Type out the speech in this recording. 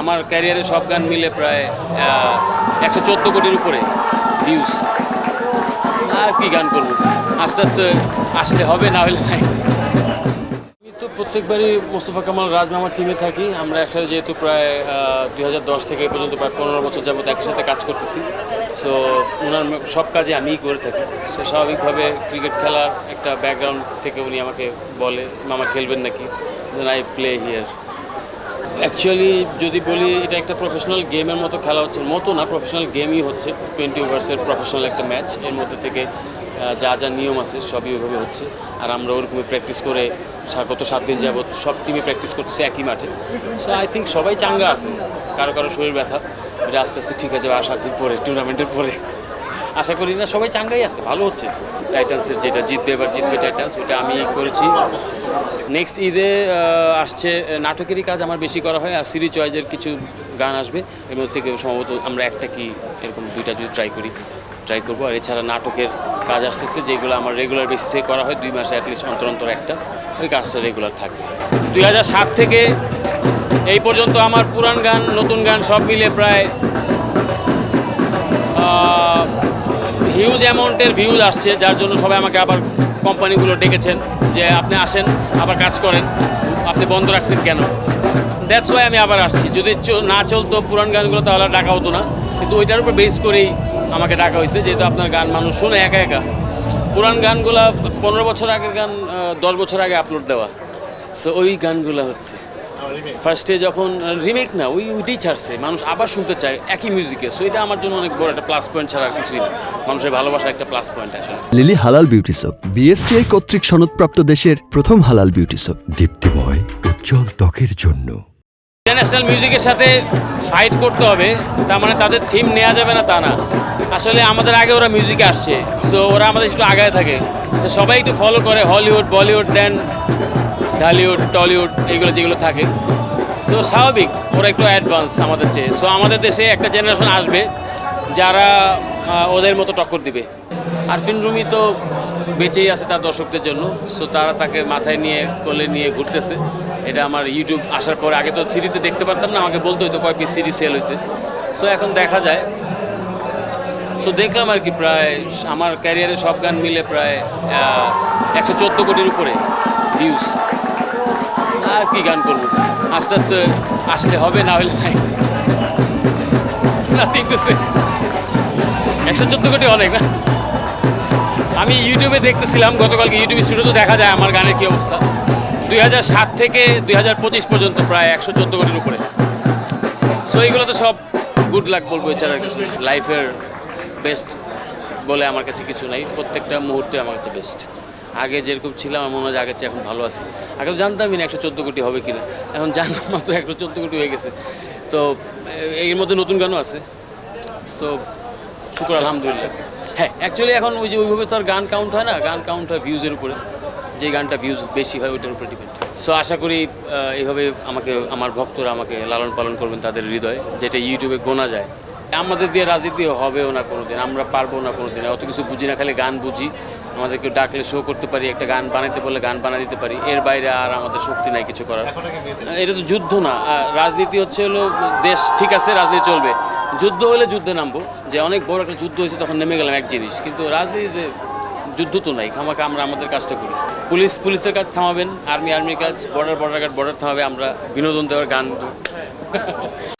আমার ক্যারিয়ারে সব গান মিলে প্রায় একশো চোদ্দ কোটির উপরে ভিউজ আর কি গান করব? আস্তে আস্তে আসলে হবে, না হলে আমি তো প্রত্যেকবারই মোস্তফা কামাল রাজ মামার টিমে থাকি। আমরা একসাথে যেহেতু প্রায় দু হাজার দশ থেকে পর্যন্ত প্রায় পনেরো বছর যাবত একই সাথে কাজ করতেছি। সো ওনার সব কাজে আমিই করে থাকি। সো স্বাভাবিকভাবে ক্রিকেট খেলার একটা ব্যাকগ্রাউন্ড থেকে উনি আমাকে বলে, মামা খেলবেন নাকি? আই প্লে হিয়ার অ্যাকচুয়ালি যদি বলি, এটা একটা প্রফেশনাল গেমের মতো খেলা হচ্ছে, মতো না প্রফেশনাল গেমই হচ্ছে। টোয়েন্টি ওভার্সের প্রফেশনাল একটা ম্যাচ এর মধ্যে থেকে যা যা নিয়ম আছে, সবই ওইভাবে হচ্ছে। আর আমরা ওরকমই প্র্যাকটিস করে গত সাত দিন যাবত সব টিমে প্র্যাকটিস করতেছে একই মাঠে। সো আই থিঙ্ক সবাই চাঙ্গা আছে। কারও কারও শরীর ব্যথা। এটা আস্তে আস্তে ঠিক আছে আর সাত দিন পরে টুর্নামেন্টের পরে। আশা করি না, সবাই চাঙ্গাই আছে, ভালো হচ্ছে। টাইটান্সের যেটা জিতবে, এবার জিতবে টাইটান্স ওটা আমি করেছি। নেক্সট ঈদে আসছে নাটকেরই কাজ আমার বেশি করা হয়, আর সিরি চয়েজের কিছু গান আসবে। এর মধ্যে থেকে সম্ভবত আমরা একটা কি, এরকম দুইটা যদি ট্রাই করি ট্রাই করব। আর এছাড়া নাটকের কাজ আসতেছে, যেগুলো আমার রেগুলার বেসিসে করা হয়, দুই মাসে অ্যাটলিস্ট অন্তর অন্তর একটা, ওই কাজটা রেগুলার থাকবে। দুই হাজার সাত থেকে এই পর্যন্ত আমার পুরান গান, নতুন গান সব মিলে প্রায় হিউজ অ্যামাউন্টের ভিউজ আসছে, যার জন্য সবাই আমাকে আবার কোম্পানিগুলো ডেকেছেন যে আপনি আসেন, আবার কাজ করেন, আপনি বন্ধ রাখছেন কেন? দ্যাটস ওয়াই আমি আবার আসছি। যদি না চলতো পুরান গানগুলো, তাহলে ডাকা হতো না। কিন্তু ওইটার উপর বেস করেই আমাকে ডাকা হয়েছে, যেহেতু আপনার গান মানুষ শুনে একা একা। পুরান গানগুলো পনেরো বছর আগের গান দশ বছর আগে আপলোড দেওয়া। সো ওই গানগুলো হচ্ছে। ফার্স্টে যখন রিমেক না ওই ওইটাই ছাড়ছে। মানুষ আবার শুনতে চায় একই মিউজিকে সো এটা আমার জন্য অনেক বড় একটা প্লাস পয়েন্ট ছাড়া আর কিছুই না। মানুষের ভালোবাসা একটা প্লাস পয়েন্ট আসলে লিলি হালাল বিউটি সোপ বিএসটিআই কর্তৃক সনদপ্রাপ্ত দেশের প্রথম হালাল বিউটি সোপ দীপ্তিময় উজ্জ্বল ত্বকের জন্য। ইন্টারন্যাশনাল মিউজিকের সাথে ফাইট করতে হবে। তার মানে তাদের থিম নেওয়া যাবে না তা না। আসলে আমাদের আগে ওরা মিউজিকে আসছে। সো ওরা আমাদের একটু আগায় থাকে। সবাই একটু ফলো করে হলিউড বলিউড দেন ঢালিউড টলিউড এইগুলো যেগুলো থাকে। সো স্বাভাবিক, ওরা একটু অ্যাডভান্স আমাদের চেয়ে। সো আমাদের দেশে একটা জেনারেশন আসবে যারা ওদের মতো টক্কর দিবে। আরফিন রুমি তো বেঁচেই আছে তার দর্শকদের জন্য। সো তারা তাকে মাথায় নিয়ে, কোলে নিয়ে ঘুরতেছে। এটা আমার ইউটিউব আসার পরে, আগে তো সিরিতে দেখতে পারতাম না, আমাকে বলতে হতো কয় পিস সিরি সেল হয়েছে সো এখন দেখা যায়। সো দেখলাম আর কি প্রায়, আমার ক্যারিয়ারে সব গান মিলে প্রায় একশো চোদ্দ কোটির উপরে। ভিউজ আর কি গান করব? আস্তে আস্তে আসলে হবে, না হলে নাই। সে একশো চোদ্দ কোটি অনেক না? আমি ইউটিউবে দেখতেছিলাম, গতকালকে ইউটিউবে স্টুডিওতে দেখা যায় আমার গানের কি অবস্থা। দুই হাজার সাত থেকে দুই হাজার পঁচিশ পর্যন্ত প্রায় একশো চোদ্দ কোটির উপরে। সো এইগুলো তো সব গুড লাক বলব এছাড়া কিছু লাইফের বেস্ট বলে আমার কাছে কিছু নাই। প্রত্যেকটা মুহূর্তে আমার কাছে বেস্ট আগে যেরকম ছিলাম, আমার মনে হয় আগের চেয়ে এখন ভালো আছি। আগে তো জানতামই না একশো চোদ্দ কোটি হবে কিনা। এখন জানার মতো একশো চোদ্দ কোটি হয়ে গেছে। তো এর মধ্যে নতুন গানও আছে। সো শুক্র, আলহামদুলিল্লাহ। হ্যাঁ অ্যাকচুয়ালি এখন ওই যে ওইভাবে তো আর গান কাউন্ট হয় না। গান কাউন্ট হয় ভিউজের উপরে। যে গানটা ভিউজ বেশি হয়, ওইটার উপরে ডিপেন্ড সো আশা করি এইভাবে আমাকে, আমার ভক্তরা আমাকে লালন পালন করবেন তাদের হৃদয়ে, যেটা ইউটিউবে গোনা যায়। আমাদের দিয়ে রাজনীতি হবেও না কোনোদিন আমরা পারব না কোনোদিন। অত কিছু বুঝি না খালি গান বুঝি। আমাদেরকে ডাকলে শো করতে পারি একটা গান বানাতে বললে গান বানিয়ে দিতে পারি। এর বাইরে আর আমাদের শক্তি নাই কিছু করার। এটা তো যুদ্ধ না। রাজনীতি হচ্ছে হলো দেশ ঠিক আছে রাজনীতি চলবে। যুদ্ধ হলে যুদ্ধে নামবো। যে অনেক বড় একটা যুদ্ধ হয়েছে তখন নেমে গেলাম এক জিনিস। কিন্তু রাজনীতিতে যুদ্ধ তো নাই খামাখা আমরা আমাদের কাজটা করি। পুলিশ পুলিশের কাজ থামাবেন আর্মি আর্মির কাজ বর্ডার বর্ডার গার্ড বর্ডার থামাবে আমরা বিনোদন দেওয়ার গান